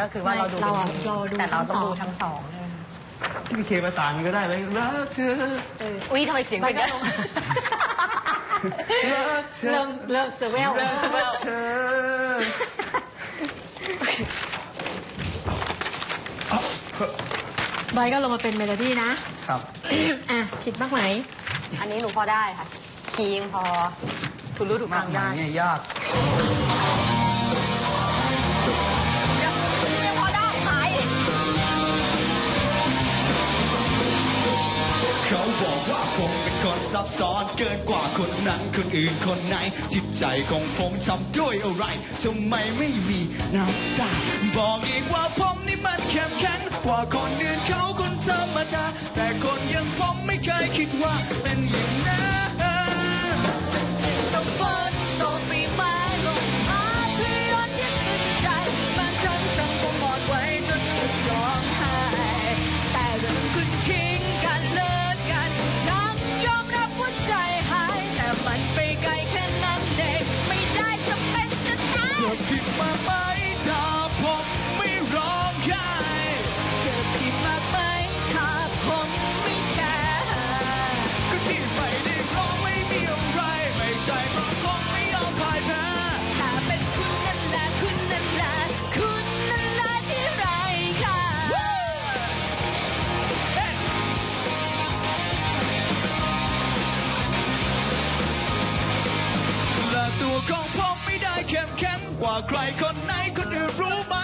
ก็คือว่าเราดูเราเป็นทีเราดูแต่เราต้องทั้งสองดูทั้งสองใช่ไหมคะพี่เคประสานก็ได้ไหมรักเธอเอออุ้ยทำไมเสียงเป็นอย่างนี้รักเธอเริ่มเริ่มเซเวลรักเธอเอาใบก็ลงมาเป็นเมโลดี้นะ ครับ อะ ผิดมากไหม อันนี้หนูพอได้ค่ะคีย์ยังพอ ทุรู้ถูกมาทากงหมาได้ยเนี่ยยาก ซ้อนเกินกว่าคนนั้นคนอื่นคนไหน จิตใจของผมทำด้วยอะไรทำไมไม่มีน้ำตา บอกอีกว่าผมนี่มันแข็งแข็งกว่าคนอื่นเขาคนธรรมดาแต่คนอย่างผมไม่เคยคิดว่า ไหมถ้าผมไม่ร้องไห้เธอผิดมากไหมถ้าผมไม่แคร์ก็ที่ไม่ได้ร้องไม่มีอะไรไม่ใช่เพราะผมไม่ยอมพ่ายแพ้ถ้าเป็นคุณนั่นแหละคุณนั่นแหละคุณนั่นแหละที่ไรค่ะ และตัวของผม กว่าใครคนไหนคนอื่นรู้ไหม